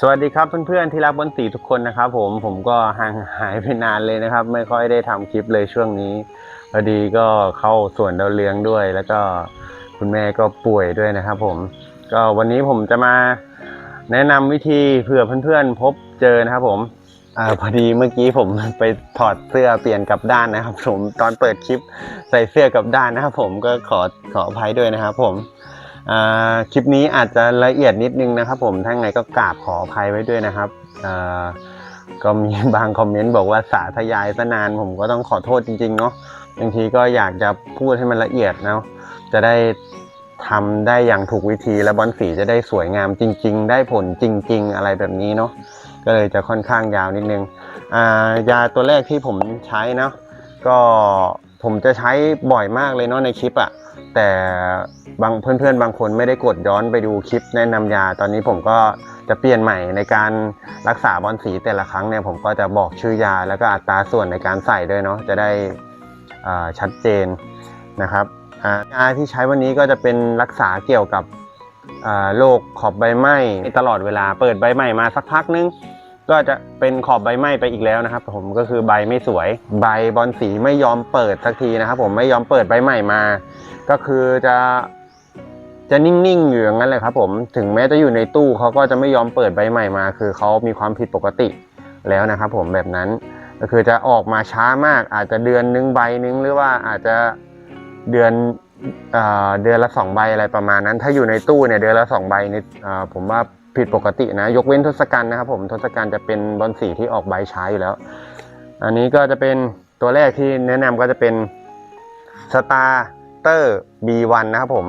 สวัสดีครับเพื่อนๆที่รักบนสีทุกคนนะครับผมผมก็ห่างหายไปนานเลยนะครับ ไม่ค่อยได้ทำคลิปเลยช่วงนี้พอดีก็เข้าสวนดาวเรืองด้วย แล้วก็คุณแม่ก็ป่วยด้วยนะครับ ผมก็วันนี้ผมจะมาแนะนำวิธีเผื่อเพื่อนๆ พบเจอนะครับ ผมอพอดีเมื่อกี้ผมไปถอดเสื้อเปลี่ยนกับด้านนะครับ ผมตอนเปิดคลิปใส่เสื้อกับด้านนะครับ ผมก็ขอขออภัยด้วยนะครับ ผม คลิปนี้อาจจะละเอียดนิดนึงนะครับผมถ้าไงก็กราบขออภัยไว้ด้วยนะครับก็มีบางคอมเมนต์บอกว่าสาธยายซะนานผมก็ต้องขอโทษจริงๆเนาะบางทีก็อยากจะพูดให้มันละเอียดเนาะจะได้ทำได้อย่างถูกวิธีและบอลสีจะได้สวยงามจริง ๆ ได้ผลจริง ๆ อะไรแบบนี้เนาะก็เลยจะค่อนข้างยาวนิดนึงยาตัวแรกที่ผมใช้เนาะก็ผมจะใช้บ่อยมากเลยเนาะในคลิปอะ แต่บางเพื่อนๆ บางคนไม่ได้กดย้อนไปดูคลิปแนะนำยา ตอนนี้ผมก็จะเปลี่ยนใหม่ในการรักษาบอลสีแต่ละครั้งเนี่ยผมก็จะบอกชื่อยาแล้วก็อัตราส่วนในการใส่ด้วยเนาะจะได้ชัดเจนนะครับยาที่ใช้วันนี้ก็จะเป็นรักษาเกี่ยวกับโรคขอบใบไหม้ตลอดเวลาเปิดใบใหม่มาสักพักนึง ก็จะเป็นขอบใบไหม้ไปอีกแล้วนะครับ ผมก็คือใบไม่สวย ใบบอลสีไม่ยอมเปิดสักทีนะครับ ผมไม่ยอมเปิดใบใหม่มา ก็คือจะจะนิ่งๆอยู่อย่างนั้นเลยครับ ผมถึงแม้จะอยู่ในตู้เขาก็จะไม่ยอมเปิดใบใหม่มา คือเขามีความผิดปกติแล้วนะครับ ผมแบบนั้นก็คือจะออกมาช้ามาก อาจจะเดือนนึงใบนึงหรือว่าอาจจะเดือนเอเดือนละสองใบอะไรประมาณนั้น ถ้าอยู่ในตู้เนี่ยเดือนละสองใบนี่ผมว่า ผิดปกตินะ ยกเว้นทศกัณฐ์นะครับผมทศกัณฐ์จะเป็นบอลสีที่ออกใบช้าอยู่แล้ว อันนี้ก็จะเป็นตัวแรกที่แนะนำก็จะเป็นสตาร์เตอร์ B1 นนะครับผม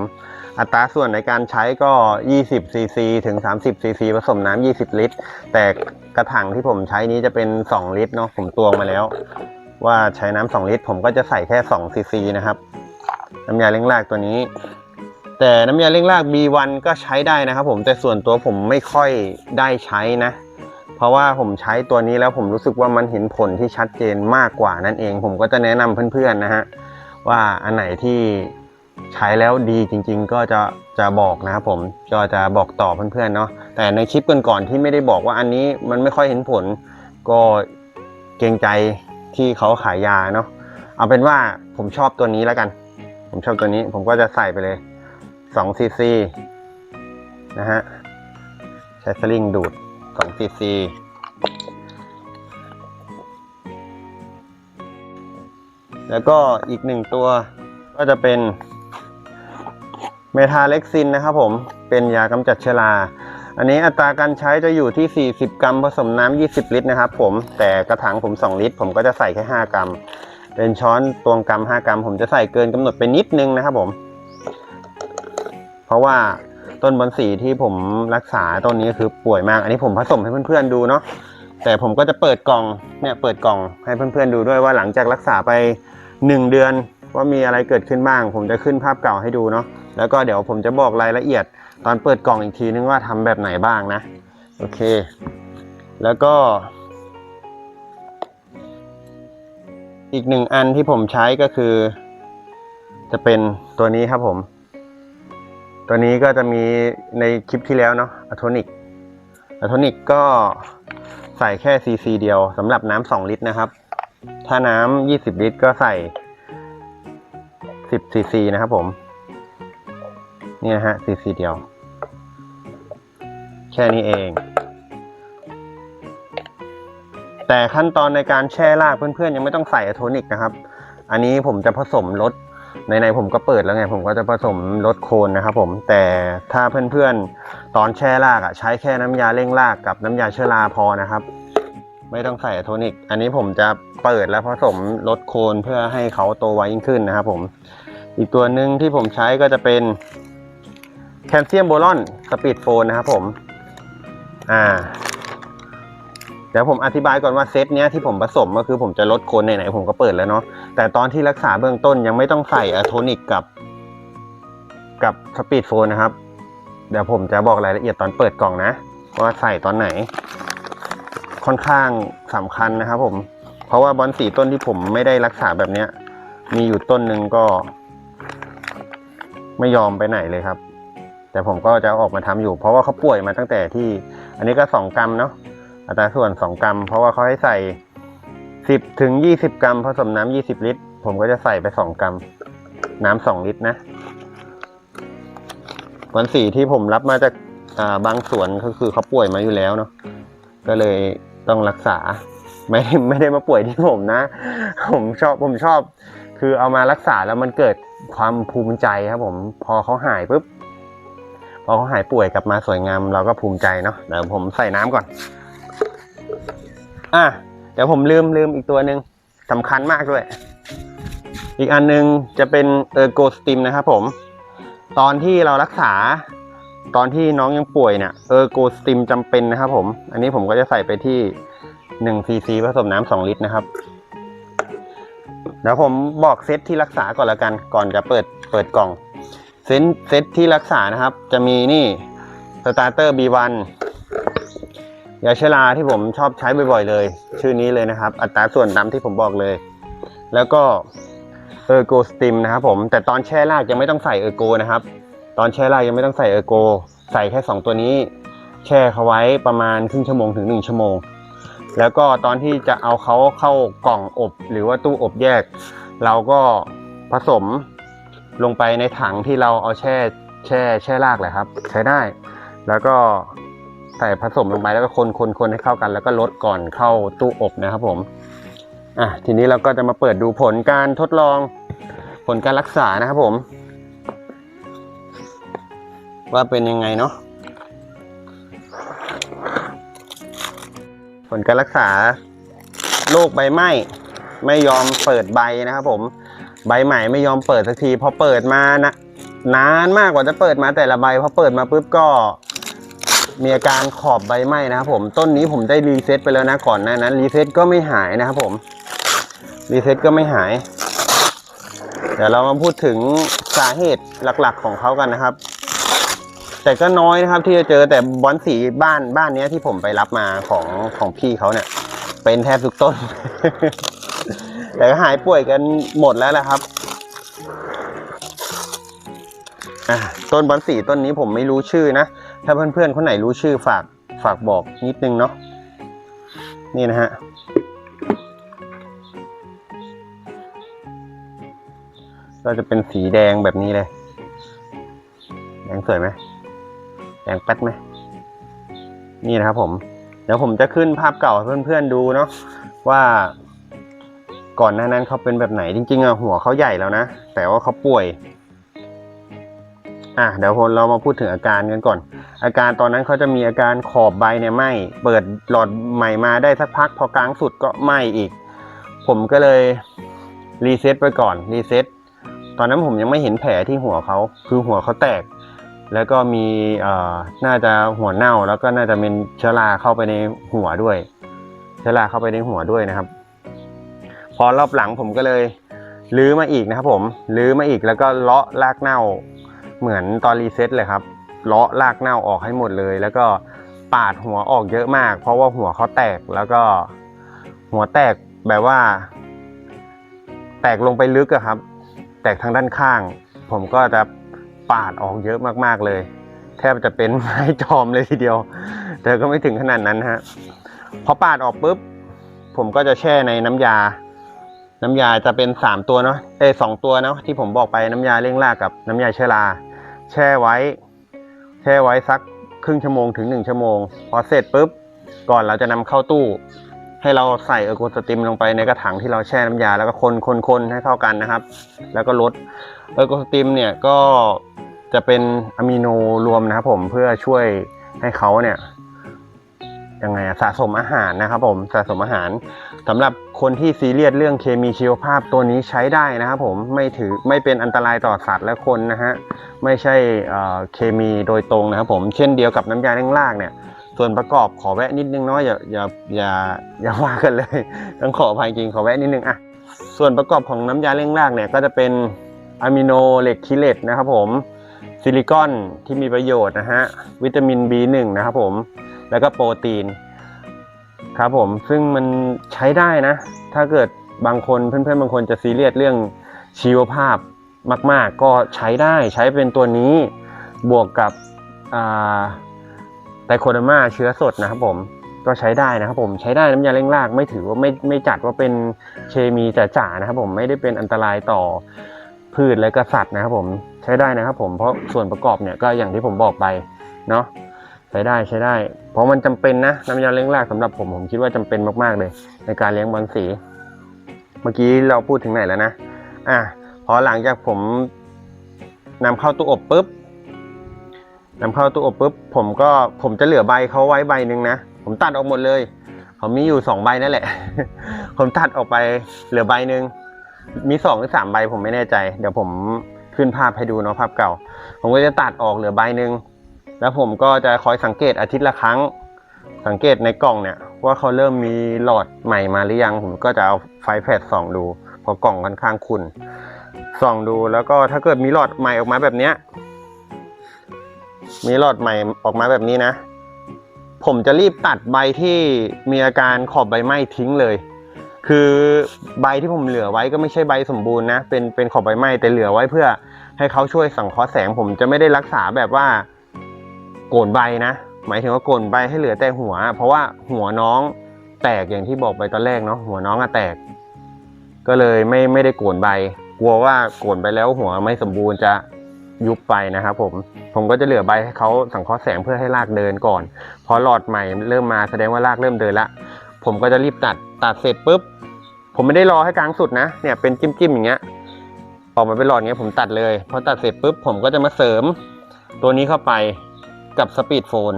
อัตราส่วนในการใช้ก็ 20ซีซีถึง 30ซีซีผสมน้ำ 20 ลิตร แต่กระถางที่ผมใช้นี้จะเป็น 2 ลิตรเนาะผมตวงมาแล้ว ว่าใช้น้ำ 2 ลิตร ผมก็จะใส่แค่2ซีซีนะครับน้ำยาเล้งรากตัวนี้ แต่น้ำยาเล้งราก B1 ก็ใช้ได้นะครับผมแต่ส่วนตัวผมไม่ค่อยได้ใช้นะ เพราะว่าผมใช้ตัวนี้แล้วผมรู้สึกว่ามันเห็นผลที่ชัดเจนมากกว่านั่นเอง ผมก็จะแนะนำเพื่อนๆนะฮะว่าอันไหนที่ใช้แล้วดีจริง ๆ ก็จะจะบอกนะครับผมก็จะบอกต่อเพื่อนๆเนาะแต่ในคลิปก่อนๆที่ไม่ได้บอกว่าอันนี้มันไม่ค่อยเห็นผล ก็เกรงใจที่เขาขายยาเนาะเอาเป็นว่าผมชอบตัวนี้แล้วกัน ผมชอบตัวนี้ผมก็จะใส่ไปเลย 2ซีซีนะฮะ ใช้สลิงดูด2ซีซีแล้วก็อีกหนึ่งตัวก็จะเป็นเมทาเล็กซินนะครับผม เป็นยากำจัดเชื้อรา อันนี้อัตราการใช้จะอยู่ที่ 40 กรัมผสมน้ำ 20 ลิตรนะครับผม แต่กระถางผม 2 ลิตร ผมก็จะใส่แค่ 5 กรัม เป็นช้อนตวงกรัม 5 กรัม ผมจะใส่เกินกำหนดไปนิดนึงนะครับผม เพราะว่าต้นบอนสีที่ผมรักษาต้นนี้คือป่วยมาก อันนี้ผมผสมให้เพื่อนๆดูเนาะแต่ผมก็จะเปิดกล่องเนี่ยเปิดกล่องให้เพื่อนๆดูด้วยว่าหลังจากรักษาไป 1 เดือนว่ามีอะไรเกิดขึ้นบ้าง ผมจะขึ้นภาพเก่าให้ดูเนาะแล้วก็เดี๋ยวผมจะบอกรายละเอียด ตอนเปิดกล่องอีกทีนึงว่าทำแบบไหนบ้างนะโอเค แล้วก็อีกหนึ่งอันที่ผมใช้ก็คือ จะเป็นตัวนี้ครับผม ตัวนี้ก็จะมีในคลิปที่แล้วเนาะอะโทนิกอะโทนิกก็ใส่แค่ซีซีเดียวสำหรับน้ำสองลิตรนะครับ ถ้าน้ำยี่สิบลิตรก็ใส่สิบซีซีนะครับผม นี่นะฮะซีซีเดียว แค่นี้เอง แต่ขั้นตอนในการแช่รากเพื่อนๆ ยังไม่ต้องใส่อะโทนิกนะครับ อันนี้ผมจะผสมรส ในในผมก็เปิดแล้วไง ผมก็จะผสมรสโคนนะครับผมแต่ถ้าเพื่อนๆตอนแช่รากอะใช้แค่น้ำยาเร่งรากกับน้ำยาเชื้อราพอนะครับ ไม่ต้องใส่โทนิก อันนี้ผมจะเปิดแล้วผสมรสโคนเพื่อให้เขาโตไวยิ่งขึ้นนะครับผมอีกตัวหนึ่งที่ผมใช้ก็จะเป็นแคลเซียมโบรอนสปีดโฟนนะครับผม อ่า ดี๋ยวผมอธิบายก่อนว่าเซตเนี้ยที่ผมผสมก็คือผมจะลดโคนไหนๆผมก็เปิดแล้วเนาะแต่ตอนที่รักษาเบื้องต้นยังไม่ต้องใส่อะโทนิกกับ กับสปีดโฟนนะครับ เดี๋ยวผมจะบอกรายละเอียดตอนเปิดกล่องนะ ว่าใส่ตอนไหน ค่อนข้างสำคัญนะครับ ผม เพราะว่าบอลสีต้นที่ผมไม่ได้รักษาแบบเนี้ย มีอยู่ต้นหนึ่งก็ ไม่ยอมไปไหนเลยครับ แต่ผมก็จะออกมาทำอยู่ เพราะว่าเขาป่วยมาตั้งแต่ที่ อันนี้ก็สองกรัมเนาะ อัตราส่วนสองกรัม เพราะว่าเขาให้ใส่สิบถึงยี่สิบกรัม ผสมน้ำยี่สิบลิตร ผมก็จะใส่ไปสองกรัม น้ำสองลิตรนะวันสีที่ผมรับมาจากาบางสวนก็คือเขาป่วยมาอยู่แล้วเนาะก็เลยต้องรักษา ไม่ได้ไม่ได้มาป่วยที่ผมนะ ผมชอบผมชอบ คือเอามารักษาแล้วมันเกิดความภูมิใจครับผม พอเขาหายปุ๊บพอเขาหายป่วยกลับมาสวยงามเราก็ภูมิใจเนาะเดี๋ยวผมใส่น้ำก่อน อะเดี๋ยวผมลืมลืมอีกตัวหนึ่งสำคัญมากด้วย อีกอันหนึงจะเป็นเออโกสติมนะครับผม ตอนที่เรารักษา ตอนที่น้องยังป่วยเนี่ยเออโกสติมจำเป็นนะครับผม อันนี้ผมก็จะใส่ไปที่1ซีซีผสมน้ำ2ลิตรนะครับเดี๋ยวผมบอกเซตที่รักษาก่อนละกัน ก่อนจะเปิดเปิดกล่อง เซตเซตที่รักษานะครับ จะมีนี่สตาร์เตอร์ B1 ยาชราที่ผมชอบใช้บ่อยๆเลย ชื่อนี้เลยนะครับ อัตราส่วนตามที่ผมบอกเลย แล้วก็เออร์โกสติมนะครับผมแต่ตอนแช่รากยังไม่ต้องใส่เออร์โกนะครับ ตอนแช่รากยังไม่ต้องใส่เออร์โก ใส่แค่ 2 ตัวนี้ แช่เขาไว้ประมาณครึ่งชั่วโมงถึง 1 ชั่วโมง แล้วก็ตอนที่จะเอาเขาเข้ากล่องอบ หรือว่าตู้อบแยก เราก็ผสมลงไปในถังที่เราเอาแช่แช่แช่รากแหละครับ ใช้ได้ แล้วก็ ใส่ผสมลงไปแล้วก็คนคนคนให้เข้ากัน แล้วก็ลดก่อนเข้าตู้อบนะครับผมอะทีนี้เราก็จะมาเปิดดูผลการทดลองผลการรักษานะครับผม ว่าเป็นยังไงเนาะผลการรักษาโรคใบไหม้ไม่ยอมเปิดใบนะครับผม ใบใหม่ไม่ยอมเปิดสักทีพอเปิดมานะนานมากกว่าจะเปิดมาแต่ละใบพอเปิดมาปุ๊บก็ มีอาการขอบใบไหม้นะครับผมต้นนี้ผมได้รีเซ็ตไปแล้วนะก่อนหน้านั้นรีเซ็ตก็ไม่หายนะครับผมรีเซ็ตก็ไม่หาย เดี๋ยวเรามาพูดถึงสาเหตุหลักๆของเขากันนะครับ แต่ก็น้อยนะครับที่จะเจอแต่บอนสีบ้านบ้านนี้ที่ผมไปรับมาของของพี่เขาเนี่ย เป็นแทบทุกต้น แต่ก็หายป่วยกันหมดแล้วแหละครับต้นบอนสีต้นนี้ผมไม่รู้ชื่อนะ ถ้าเพื่อนๆคนไหนรู้ชื่อฝากฝากบอกนิดนึงเนาะนี่นะฮะก็จะเป็นสีแดงแบบนี้เลย แดงสวยไหมแดงแป๊ดไหมนี่นะครับผม เดี๋ยวผมจะขึ้นภาพเก่าให้เพื่อนๆดูเนาะว่าก่อนหน้านั้นเขาเป็นแบบไหนจริงๆอะหัวเขาใหญ่แล้วนะ แต่ว่าเขาป่วย อะเดี๋ยวเรามาพูดถึงอาการกันก่อน อาการตอนนั้นเขาจะมีอาการขอบใบเนี่ยไหมเปิดหลอดใหม่มาได้สักพัก พอกลางสุดก็ไหมอีก ผมก็เลยรีเซ็ตไปก่อนรีเซ็ตตอนนั้นผมยังไม่เห็นแผลที่หัวเขาคือหัวเขาแตก แล้วก็มีเอ่อน่าจะหัวเน่าแล้วก็น่าจะเป็นเชื้อราเข้าไปในหัวด้วย เชื้อราเข้าไปในหัวด้วยนะครับ พอรอบหลังผมก็เลยลื้อมาอีกนะครับผมลื้อมาอีกแล้วก็เลาะรากเน่าเหมือนตอนรีเซ็ตเลยครับ เลาะรากเน่าออกให้หมดเลย แล้วก็ปาดหัวออกเยอะมาก เพราะว่าหัวเขาแตกแล้วก็หัวแตกแบบว่า แตกลงไปลึกอะครับ แตกทางด้านข้าง ผมก็จะปาดออกเยอะมากๆเลย แทบจะเป็นไม้จอมเลยทีเดียว แต่ก็ไม่ถึงขนาดนั้นฮะพอปาดออกปุ๊บ ผมก็จะแช่ในน้ำยา น้ำยาจะเป็นสามตัวเนาะเอสองตัวเนาะที่ผมบอกไปน้ำยาเร่งรากกับน้ำยาเชื้อรา แช่ไว้ ช่ไว้สักครึ่งชั่วโมงถึงหนึ่งชั่วโมง พอเสร็จปุ๊บ ก่อนเราจะนำเข้าตู้ ให้เราใส่เออร์โกสติมลงไปในกระถางที่เราแช่น้ำยา แล้วก็คนคนคนให้เข้ากันนะครับ แล้วก็ลดเออร์โกสติมเนี่ยก็จะเป็นอะมิโนรวมนะครับผมเพื่อช่วยให้เขาเนี่ย ยังไงอะสะสมอาหารนะครับผมสะสมอาหารสำหรับคนที่ซีเรียสเรื่องเคมีชีวภาพตัวนี้ใช้ได้นะครับผมไม่ถือไม่เป็นอันตรายต่อสัตว์และคนนะฮะไม่ใช่เคมีโดยตรงนะครับผมเช่นเดียวกับน้ำยาเร่งรากเนี่ยส่วนประกอบขอแวะนิดนึงเนาะอย่าอย่าอย่าอย่าว่ากันเลยต้องขออภัยจริงขอแวะนิดนึงอะส่วนประกอบของน้ำยาเร่งรากเนี่ยก็จะเป็นอะมิโนเหล็กคิเลตนะครับผมซิลิคอนที่มีประโยชน์นะฮะวิตามิน B1 นะครับผม แล้วก็โปรตีน ครับผมซึ่งมันใช้ได้นะ ถ้าเกิดบางคนเพื่อนๆ บางคนจะซีเรียสเรื่องชีวภาพมาก ๆ ก็ใช้ได้ใช้เป็นตัวนี้บวกกับไตโคเดมาเชื้อสดนะครับผมก็ใช้ได้นะครับผมใช้ได้น้ำยาเร่งรากไม่ถือว่าไม่ไม่จัดว่าเป็นเคมีจ๋าๆนะครับผมไม่ได้เป็นอันตรายต่อพืชและก็สัตว์นะครับผมใช้ได้นะครับผมเพราะส่วนประกอบเนี่ยก็อย่างที่ผมบอกไปเนาะ ใช้ได้ใช้ได้ เพราะมันจำเป็นนะน้ำยาเร่งรากสำหรับผมผมคิดว่าจำเป็นมากๆเลย ในการเลี้ยงบอลสี เมื่อกี้เราพูดถึงไหนแล้วนะอะพอหลังจากผมนำเข้าตู้อบปุ๊บนำเข้าตู้อบปุ๊บผมก็ผมจะเหลือใบเขาไว้ใบหนึ่งนะผมตัดออกหมดเลยเขามีอยู่สองใบนั่นแหละ ผมตัดออกไปเหลือใบหนึ่งมีสองหรือสามใบผมไม่แน่ใจ เดี๋ยวผมขึ้นภาพให้ดูเนาะภาพเก่า ผมก็จะตัดออกเหลือใบหนึ่ง แล้วผมก็จะคอยสังเกตอาทิตย์ละครั้ง สังเกตในกล่องเนี่ยว่าเขาเริ่มมีหลอดใหม่มาหรือยัง ผมก็จะเอาไฟแพดส่องดูเพราะกล่องค่อนข้างขุ่นส่องดูแล้วก็ถ้าเกิดมีหลอดใหม่ออกมาแบบเนี้ยมีหลอดใหม่ออกมาแบบนี้นะ ผมจะรีบตัดใบที่มีอาการขอบใบไหม้ทิ้งเลย คือใบที่ผมเหลือไว้ก็ไม่ใช่ใบสมบูรณ์นะเป็นเป็นขอบใบไหม้แต่เหลือไว้เพื่อให้เขาช่วยสังเคราะห์แสง ผมจะไม่ได้รักษาแบบว่า โกนใบนะ หมายถึงว่าโกนใบให้เหลือแต่หัว เพราะว่าหัวน้องแตกอย่างที่บอกไปตอนแรกเนาะหัวน้องอะแตก ก็เลยไม่ไม่ได้โกนใบ กลัวว่าโกนไปแล้วหัวไม่สมบูรณ์จะยุบไปนะครับผมผมก็จะเหลือใบให้เขาสังเคราะห์แสงเพื่อให้รากเดินก่อน พอหลอดใหม่เริ่มมาแสดงว่ารากเริ่มเดินละผมก็จะรีบตัดตัดเสร็จปุ๊บผมไม่ได้รอให้กลางสุดนะเนี่ยเป็นจิ้มๆอย่างเงี้ยออกมาเป็นหลอดเงี้ยผมตัดเลยพอตัดเสร็จปุ๊บผมก็จะมาเสริมตัวนี้เข้าไป กับสปีดโฟน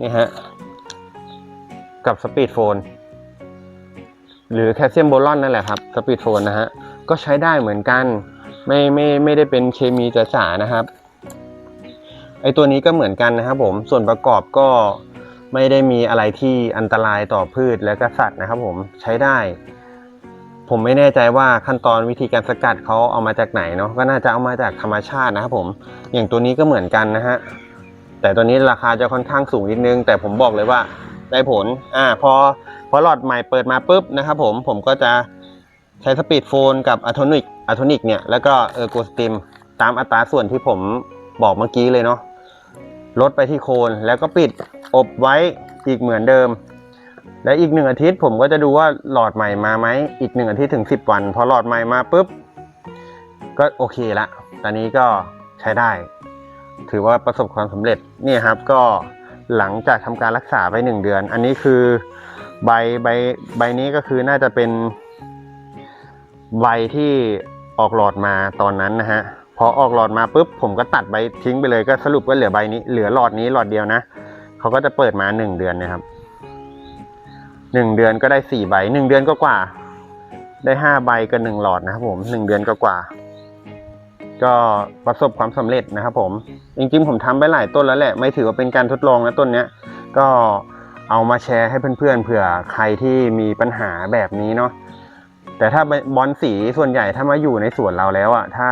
นี่ฮะ กับสปีดโฟนหรือแคลเซียมโบรอนนั่นแหละครับสปีดโฟนนะฮะ ก็ใช้ได้เหมือนกันไม่ไม่ไม่ได้เป็นเคมีจ๋าๆนะครับไอตัวนี้ก็เหมือนกันนะครับผมส่วนประกอบก็ไม่ได้มีอะไรที่อันตรายต่อพืชและก็สัตว์นะครับผมใช้ได้ ผมไม่แน่ใจว่าขั้นตอนวิธีการสกัดเขาเอามาจากไหนเนาะก็น่าจะเอามาจากธรรมชาตินะครับผมอย่างตัวนี้ก็เหมือนกันนะฮะแต่ตัวนี้ราคาจะค่อนข้างสูงนิดนึง แต่ผมบอกเลยว่าได้ผลอ่าพอพอหลอดใหม่เปิดมาปุ๊บนะครับผมผมก็จะใช้สปีดโฟนกับอะโทนิกอะโทนิกเนี่ยแล้วก็เออโกสติมตามอัตราส่วนที่ผมบอกเมื่อกี้เลยเนาะลดไปที่โคนแล้วก็ปิดอบไว้อีกเหมือนเดิม และอีกหนึ่งอาทิตย์ผมก็จะดูว่าหลอดใหม่มาไหมอีกหนึ่งอาทิตย์ถึง 10 วัน พอหลอดใหม่มาปุ๊บ ก็โอเคละ ตอนนี้ก็ใช้ได้ ถือว่าประสบความสำเร็จนี่ครับก็หลังจากทำการรักษาไปหนึ่งเดือน อันนี้คือใบใบใบนี้ก็คือน่าจะเป็นใบที่ออกหลอดมาตอนนั้นนะฮะพอออกหลอดมาปุ๊บผมก็ตัดใบทิ้งไปเลยก็สรุปว่าเหลือใบนี้เหลือหลอดนี้หลอดเดียวนะเขาก็จะเปิดมาหนึ่งเดือนนะครับ หนึ่งเดือนก็ได้สี่ใบหนึ่งเดือนก็กว่า ได้ห้าใบกับหนึ่งหลอดนะครับผมหนึ่งเดือนก็กว่า ก็ประสบความสำเร็จนะครับผมจริงๆผมทำไปหลายต้นแล้วแหละ ไม่ถือว่าเป็นการทดลองนะต้นเนี้ยก็เอามาแชร์ให้เพื่อนๆเผื่อใครที่มีปัญหาแบบนี้เนาะแต่ถ้าบอลสีส่วนใหญ่ถ้ามาอยู่ในสวนเราแล้วอะถ้า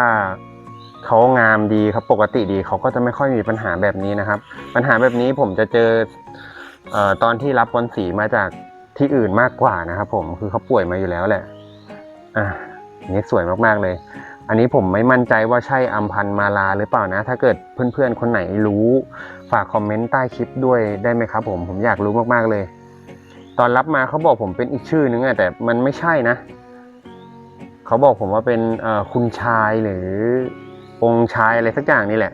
เขางามดีเขาปกติดีเขาก็จะไม่ค่อยมีปัญหาแบบนี้นะครับ ปัญหาแบบนี้ผมจะเจอเออตอนที่รับบอลสีมาจาก ที่อื่นมากกว่านะครับผมคือเขาป่วยมาอยู่แล้วแหละอะนนี้สวยมากๆเลย อันนี้ผมไม่มั่นใจว่าใช่อัมพันธ์มาลาหรือเปล่านะ ถ้าเกิดเพื่อนๆคนไหนรู้ฝากคอมเมนต์ใต้คลิปด้วยได้ไหมครับผมผมอยากรู้มากๆเลย ตอนรับมาเขาบอกผมเป็นอีกชื่อนึงอะแต่มันไม่ใช่นะเขาบอกผมว่าเป็นคุณชายหรือองค์ชายอะไรสักอย่างนี่แหละ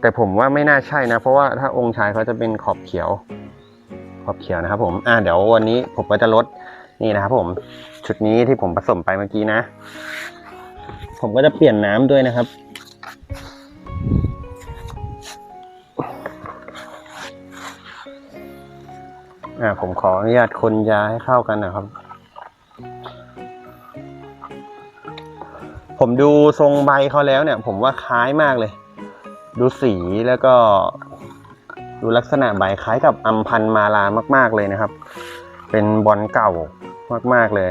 แต่ผมว่าไม่น่าใช่นะ เพราะว่าถ้าองค์ชายเขาจะเป็นขอบเขียว ขอบเขียวนะครับผมอ่าเดี๋ยววันนี้ผมก็จะลดนี่นะครับผมชุดนี้ที่ผมผสมไปเมื่อกี้นะ ผมก็จะเปลี่ยนน้ำด้วยนะครับ อ่าผมขออนุญาตคนยาให้เข้ากันนะครับ ผมดูทรงใบเขาแล้วเนี่ย ผมว่าคล้ายมากเลย ดูสีแล้วก็ ดูลักษณะใบคล้ายกับอัมพันมาลามากๆเลยนะครับ เป็นบอลเก่ามากๆเลย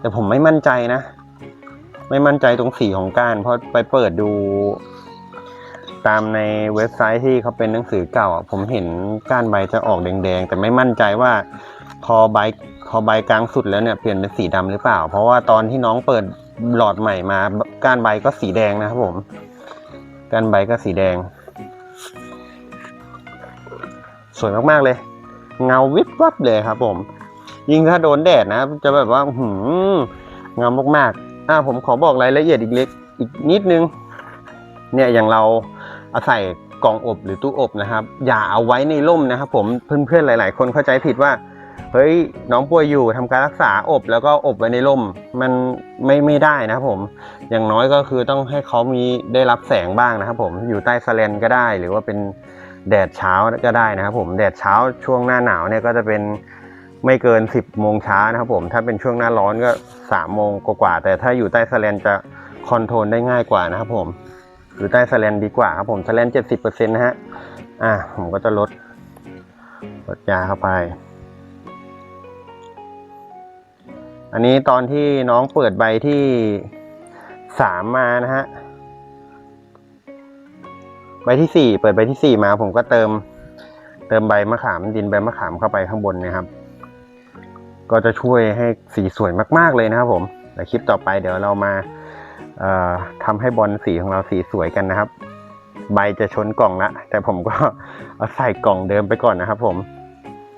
แต่ผมไม่มั่นใจนะ ไม่มั่นใจตรงสีของก้าน เพราะไปเปิดดู ตามในเว็บไซต์ที่เขาเป็นหนังสือเก่า ผมเห็นก้านใบจะออกแดงๆ แต่ไม่มั่นใจว่าพอใบพอใบกลางสุดแล้วเนี่ยเปลี่ยนเป็นสีดำหรือเปล่า เพราะว่าตอนที่น้องเปิดหลอดใหม่มาก้านใบก็สีแดงนะครับผมก้านใบก็สีแดง สวยมากๆเลย เงาวิบวับเลยครับผม ยิ่งถ้าโดนแดดนะ จะแบบว่าหืมเงามากๆอ่าผมขอบอกรายละเอียดอีกเล็กอีกนิดนึง เนี่ยอย่างเราเอาใส่กล่องอบหรือตู้อบนะครับ อย่าเอาไว้ในร่มนะครับผมเพื่อนๆหลาย ๆ คนเข้าใจผิดว่าเฮ้ยน้องป่วยอยู่ทำการรักษาอบแล้วก็อบไว้ในร่ม มันไม่ไม่ได้นะครับผม อย่างน้อยก็คือต้องให้เขามีได้รับแสงบ้างนะครับผมอยู่ใต้สแลนก็ได้ หรือว่าเป็น แดดเช้าก็ได้นะครับผมแดดเช้าช่วงหน้าหนาวเนี่ยก็จะเป็นไม่เกิน 10โมงเช้านะครับผมถ้าเป็นช่วงหน้าร้อนก็3โมงกว่าแต่ถ้าอยู่ใต้สแลนจะคอนโทรลได้ง่ายกว่านะครับผมอยู่ใต้สแลนดีกว่าครับผมสแลน70%นะฮะอะผมก็จะลดลดยาเข้าไป อันนี้ตอนที่น้องเปิดใบที่สามมานะฮะ ใบที่สี่เปิดใบที่สี่มาผมก็เติม เติมใบมะขามดินใบมะขามเข้าไปข้างบนนะครับ ก็จะช่วยให้สีสวยมากๆเลยนะครับผมแต่คลิปต่อไปเดี๋ยวเรามาเอ่อทำให้บอลสีของเราสีสวยกันนะครับ ใบจะชนกล่องละแต่ผมก็เอาใส่กล่องเดิมไปก่อนนะครับ ผม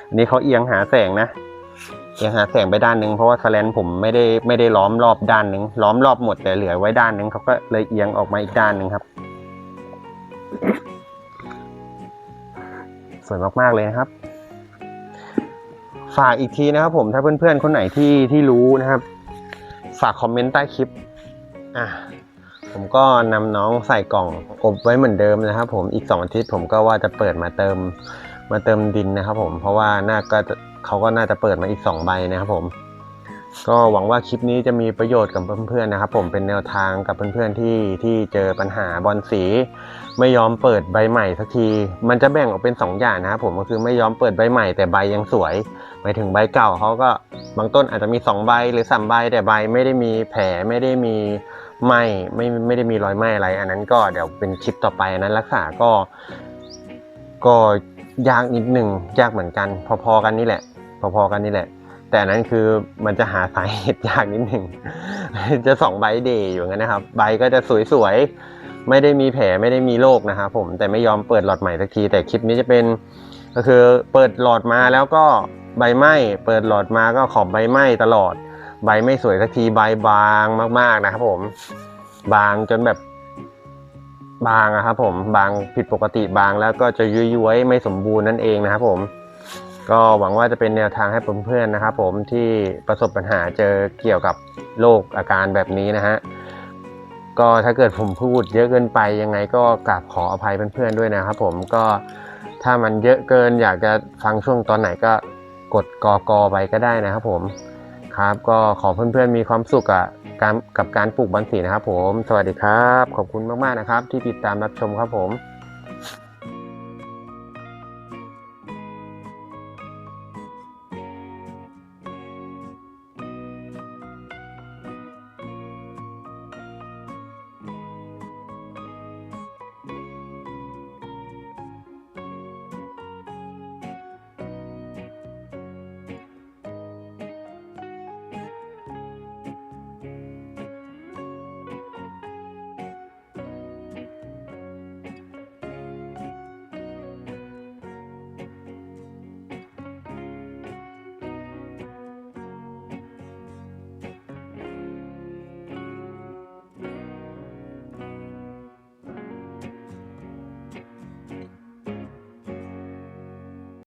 อันนี้เขาเอียงหาแสงนะเอียงหาแสงไปด้านหนึ่งเพราะว่าสแลนผมไม่ได้ไม่ได้ล้อมรอบด้านหนึ่งล้อมรอบหมดแต่เหลือไว้ด้านหนึ่งเขาก็เลยเอียงออกมาอีกด้านหนึ่งครับ สวยมากๆเลยนะครับ ฝากอีกทีนะครับผมถ้าเพื่อนๆคนไหนที่ที่รู้นะครับ ฝากคอมเมนต์ใต้คลิปอะผมก็นำน้องใส่กล่องอบไว้เหมือนเดิมนะครับ ผมอีกสองอาทิตย์ผมก็ว่าจะเปิดมาเติมมาเติมดินนะครับ ผมเพราะว่าน่าก็เขาก็น่าจะเปิดมาอีกสองใบนะครับผม ก็หวังว่าคลิปนี้จะมีประโยชน์กับเพื่อนๆนะครับ ผมเป็นแนวทางกับเพื่อนๆที่ที่เจอปัญหาบอลสี ไม่ยอมเปิดใบใหม่สักที มันจะแบ่งออกเป็นสองอย่างนะครับผมก็คือไม่ยอมเปิดใบใหม่แต่ใบยังสวยหมายถึงใบเก่าเขาก็บางต้นอาจจะมีสองใบหรือสามใบแต่ใบไม่ได้มีแผลไม่ได้มีไหมไม่ไม่ได้มีรอยไหมอะไร อันนั้นก็เดี๋ยวเป็นคลิปต่อไปอันนั้นรักษาก็ ก็ยากนิดหนึ่งยากเหมือนกัน พอๆกันนี่แหละ พอๆกันนี่แหละ แต่นั้นคือมันจะหาสาเหตุยากนิดหนึ่งจะสองใบเดย์อยู่งั้นนะครับ ใบก็จะสวยๆ ไม่ได้มีแผลไม่ได้มีโรคนะครับผมแต่ไม่ยอมเปิดหลอดใหม่สักที แต่คลิปนี้จะเป็นก็คือเปิดหลอดมาแล้วก็ใบไหม้เปิดหลอดมาก็ขอบใบไหม้ตลอด ใบไม่สวยสักทีใบบางมาก ๆนะครับผม บางจนแบบบางอะครับผมบางผิดปกติบางแล้วก็จะยุย้วยๆไม่สมบูรณ์นั่นเองนะครับผม ก็หวังว่าจะเป็นแนวทางให้เพื่อนๆนะครับ ผมที่ประสบปัญหาเจอเกี่ยวกับโรคอาการแบบนี้นะฮะก็ถ้าเกิดผมพูดเยอะเกินไปยังไงก็กราบขออภัยเพื่อนๆด้วยนะครับ ผมก็ถ้ามันเยอะเกินอยากจะฟังช่วงตอนไหนก็กดกอกอไปก็ได้นะครับ ผมครับ ก็ขอเพื่อนๆมีความสุขกับการกับการปลูกบอนสีนะครับ ผม สวัสดีครับ ขอบคุณมากๆนะครับ ที่ติดตามรับชมครับผม